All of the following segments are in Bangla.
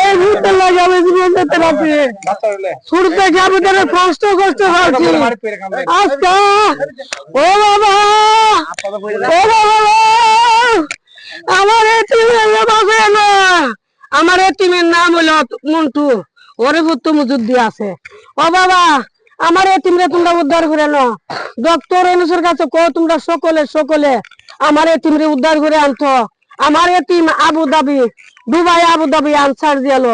এই মুহূর্তে লাগে আমি জীবন দিতে পারছি শুরু থেকে আমি তাদের কষ্ট আজকে ও বাবা! ও বাবা! আমার বাসে না। আমার এটিমের নাম হলো মন্টু। ওরে পুত্র মুজুদ্দি আছে। ও বাবা! আমার এটিমরে তোমরা উদ্ধার করে নো ডক্টর অনুসের কাছে কো তোমরা সকলে সকলে আমার এটিমরে উদ্ধার করে আনতো। আমার এটিম আবু দাবি দুবাই আবু দাবি আনসার দিল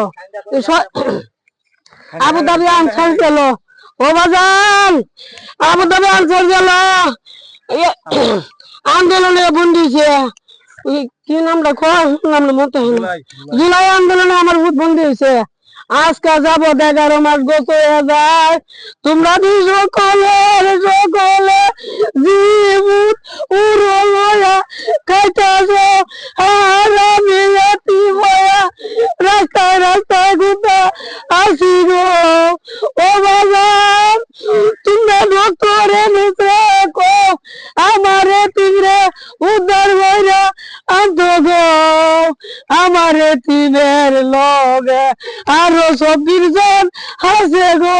আবু দাবি আনসার দিল ও বাজান আবু দাবি আনসার দিল আন্দোলনে বন্দিছে কি নামটা নামটা মতো হলো জুলাই আন্দোলনে আমার ভূত বন্দি হয়েছে আজকে যাব এগারো মাস গোস হয়ে যায় তোমরা দি সকলে সকলে জীবুত উড়ো লয়া আসি গো ও বাবা, তোমরা করে কো আমারে তিমরে উদ্ধার হইরা আনতো গো। আমারে তিনের লগে আরও সব জন হাসে গো।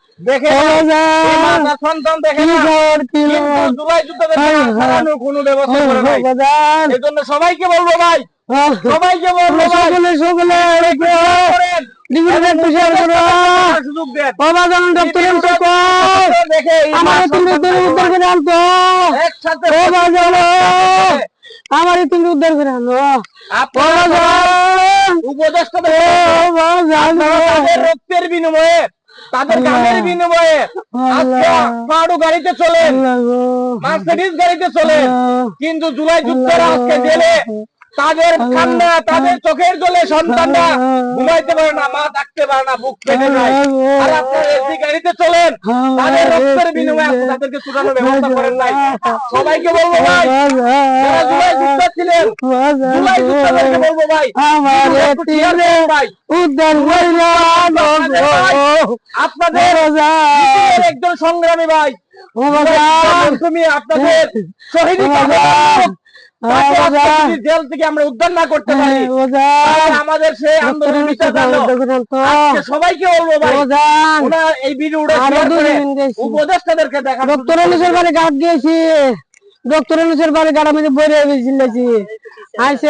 ব্যবস্থা করে নাই। এজন্য সবাইকে বলব ভাই সবাইকে সকলে সকলে সুযোগ দেন। আমার তুমি উদ্ধার করে আনতো একসাথে আমার তুমি উদ্ধার করে আনো রক্তের বিনিময়ে তাদের গানের বিনিময়ে আজকে পাড়ু গাড়িতে চলেন মার্সিডিজ গাড়িতে চলেন কিন্তু জুলাই যুদ্ধরা আজকে জেলে তাদের কান্না তাদের চোখের জলে সন্তানরা ঘুমাইতে পারে না মা থাকতে পারে না বুক পেটে যায়। আর আপনারা এসি গাড়িতে চলেন তাদের রক্তের বিনিময়ে আপনি তাদেরকে ছুটানোর ব্যবস্থা করেন নাই। সবাইকে বলব ভাই যারা জুলাই যুদ্ধ ছিলেন জুলাই যুদ্ধদেরকে বলব ভাই ভাই। উদ্ধার হইল আপনাদের একজন সংগ্রামী ভাই। তুমি আপনাদের শহীদ জেল থেকে আমরা উদ্ধার না করতে পারি। আমাদের সেই আন্দোলন সবাইকে বলব ভাই। এই ভিডিওটা। উপদেষ্টাদেরকে দেখা ডক্টর অনুসের বাড়ি গাছ দিয়েছি ডক্টর অনুসের বাড়ি গাড়া মধ্যে বইরে আর আইসে